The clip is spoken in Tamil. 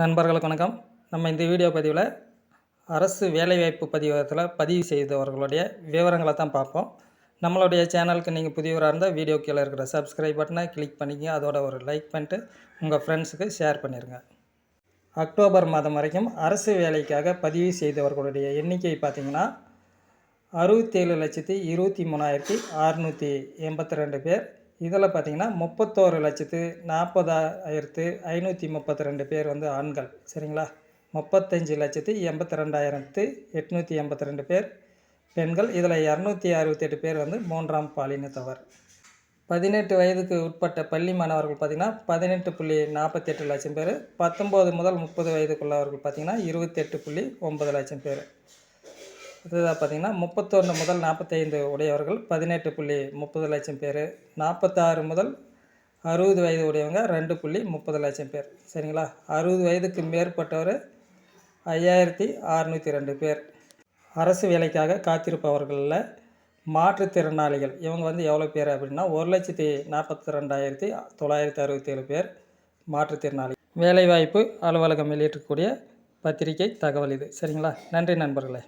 நண்பர்களுக்கு வணக்கம். நம்ம இந்த வீடியோ பதிவில் அரசு வேலைவாய்ப்பு பதிவகத்தில் பதிவு செய்தவர்களுடைய விவரங்களை தான் பார்ப்போம். நம்மளுடைய சேனலுக்கு நீங்கள் புதியவராக இருந்தால் வீடியோ கீழே இருக்கிற சப்ஸ்கிரைப் பட்டனை கிளிக் பண்ணிக்கங்க. அதோட ஒரு லைக் பண்ணிட்டு உங்கள் ஃப்ரெண்ட்ஸுக்கு ஷேர் பண்ணிடுங்க அக்டோபர் மாதம் வரைக்கும் அரசு வேலைக்காக பதிவு செய்தவர்களுடைய எண்ணிக்கை பார்த்திங்கன்னா அறுபத்தேழு லட்சத்தி இருபத்தி மூணாயிரத்தி அறுநூற்றி எண்பத்தி ரெண்டு பேர் இதில் பார்த்திங்கன்னா முப்பத்தோரு லட்சத்து நாற்பதாயிரத்து ஐநூற்றி முப்பத்தி ரெண்டு பேர் வந்து ஆண்கள் சரிங்களா? முப்பத்தஞ்சு லட்சத்து எண்பத்தி ரெண்டாயிரத்து எட்நூற்றி எண்பத்தி ரெண்டு பேர் பெண்கள். இதில் இரநூத்தி அறுபத்தெட்டு பேர் வந்து மூன்றாம் பாலினத்தவர். பதினெட்டு வயதுக்கு உட்பட்ட பள்ளி மாணவர்கள் பார்த்திங்கன்னா பதினெட்டு புள்ளி நாற்பத்தெட்டு லட்சம் பேர் பத்தொம்போது முதல் முப்பது வயதுக்குள்ளவர்கள் பார்த்திங்கன்னா இருபத்தெட்டு புள்ளி ஒம்பது லட்சம் பேர். அடுத்ததாக பார்த்திங்கன்னா முப்பத்தொன்று முதல் நாற்பத்தைந்து உடையவர்கள் பதினெட்டு புள்ளி முப்பது லட்சம் பேர். நாற்பத்தாறு முதல் அறுபது வயது உடையவங்க ரெண்டு புள்ளி முப்பது லட்சம் பேர். சரிங்களா? அறுபது வயதுக்கு மேற்பட்டவர் ஐயாயிரத்தி அறநூற்றி ரெண்டு பேர். அரசு வேலைக்காக காத்திருப்பவர்களில் மாற்றுத்திறனாளிகள். இவங்க வந்து எவ்வளோ பேர் அப்படின்னா ஒரு லட்சத்தி நாற்பத்தி ரெண்டாயிரத்தி தொள்ளாயிரத்தி அறுபத்தேழு பேர் மாற்றுத்திறனாளி. வேலைவாய்ப்பு அலுவலகம் வெளியிட்டக்கூடிய பத்திரிகை தகவல் இது. சரிங்களா? நன்றி நண்பர்களே.